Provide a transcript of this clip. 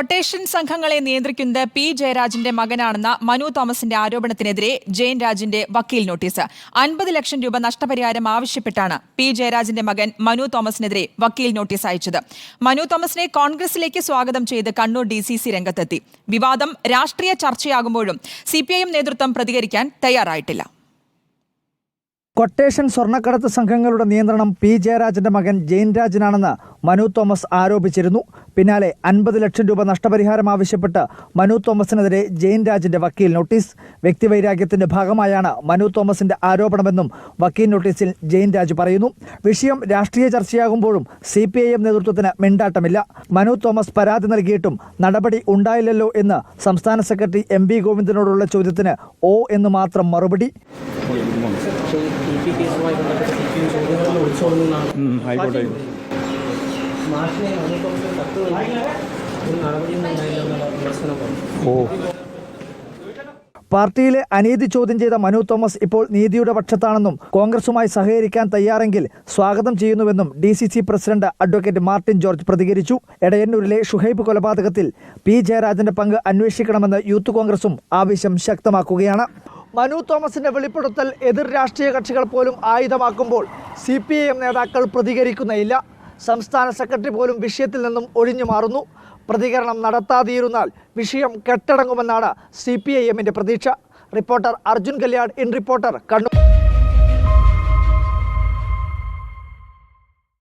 Quotation സംഘങ്ങളെ നിയന്ത്രിക്കുന്നത് P ജയരാജിന്റെ മകനാണെന്ന Manu തോമസിന്റെ ആരോപണത്തിനെതിരെ ജയൻ രാജിന്റെ വക്കീൽ നോട്ടീസ്. അൻപത് ലക്ഷം രൂപ നഷ്ടപരിഹാരം ആവശ്യപ്പെട്ടാണ് പി ജയരാജിന്റെ മകൻ മനു തോമസിനെതിരെ വക്കീൽ നോട്ടീസ് അയച്ചത്. മനു തോമസിനെ കോൺഗ്രസിലേക്ക് സ്വാഗതം ചെയ്ത് കണ്ണൂർ ഡി സി സി രംഗത്തെത്തി. വിവാദം രാഷ്ട്രീയ ചർച്ചയാകുമ്പോഴും സി പി ഐ എം നേതൃത്വം പ്രതികരിക്കാൻ തയ്യാറായിട്ടില്ല. കൊട്ടേഷൻ സ്വർണക്കടത്ത് സംഘങ്ങളുടെ നിയന്ത്രണം പി ജയരാജന്റെ മകൻ ജെയിൻ രാജനാണെന്ന് മനു തോമസ് ആരോപിച്ചിരുന്നു. പിന്നാലെ അൻപത് ലക്ഷം രൂപ നഷ്ടപരിഹാരം ആവശ്യപ്പെട്ട് മനു തോമസിനെതിരെ ജെയിൻ രാജിന്റെ വക്കീൽ നോട്ടീസ്. വ്യക്തിവൈരാഗ്യത്തിന്റെ ഭാഗമായാണ് മനു തോമസിന്റെ ആരോപണമെന്നും വക്കീൽ നോട്ടീസിൽ ജെയിൻ രാജ് പറയുന്നു. വിഷയം രാഷ്ട്രീയ ചർച്ചയാകുമ്പോഴും സി പി ഐ എം നേതൃത്വത്തിന് മിണ്ടാട്ടമില്ല. മനു തോമസ് പരാതി നൽകിയിട്ടും നടപടി ഉണ്ടായില്ലല്ലോ എന്ന് സംസ്ഥാന സെക്രട്ടറി എം ബി ഗോവിന്ദനോടുള്ള ചോദ്യത്തിന് ഓ എന്ന് മാത്രം മറുപടി. പി കേസുമായി ബന്ധപ്പെട്ട് സി പി എം ചോദ്യങ്ങൾ ഒളിച്ചോടുന്നതാണ് ആയിക്കോട്ടെ. മാഷിനെ വിമർശനം ഓ. പാർട്ടിയിലെ അനീതി ചോദ്യം ചെയ്ത മനു തോമസ് ഇപ്പോൾ നീതിയുടെ പക്ഷത്താണെന്നും കോൺഗ്രസുമായി സഹകരിക്കാൻ തയ്യാറെങ്കിൽ സ്വാഗതം ചെയ്യുന്നുവെന്നും D C C president advocate Martin George പ്രതികരിച്ചു. എടയന്നൂരിലെ ഷുഹൈബ് കൊലപാതകത്തിൽ പി ജയരാജന്റെ പങ്ക് അന്വേഷിക്കണമെന്ന് യൂത്ത് കോൺഗ്രസും ആവശ്യം ശക്തമാക്കുകയാണ്. മനു തോമസിന്റെ വെളിപ്പെടുത്തൽ എതിർ രാഷ്ട്രീയ കക്ഷികൾ പോലും ആയുധമാക്കുമ്പോൾ സി പി ഐ എം നേതാക്കൾ പ്രതികരിക്കുന്നില്ല. സംസ്ഥാന സെക്രട്ടറി പോലും വിഷയത്തിൽ നിന്നും ഒഴിഞ്ഞു മാറുന്നു. പ്രതികരണം നടത്താതിരുന്നാൽ വിഷയം കെട്ടടങ്ങുമെന്നാണ് സി പി ഐ എമ്മിന്റെ പ്രതീക്ഷ. Reporter Arjun Kalyan in reporter Kannur.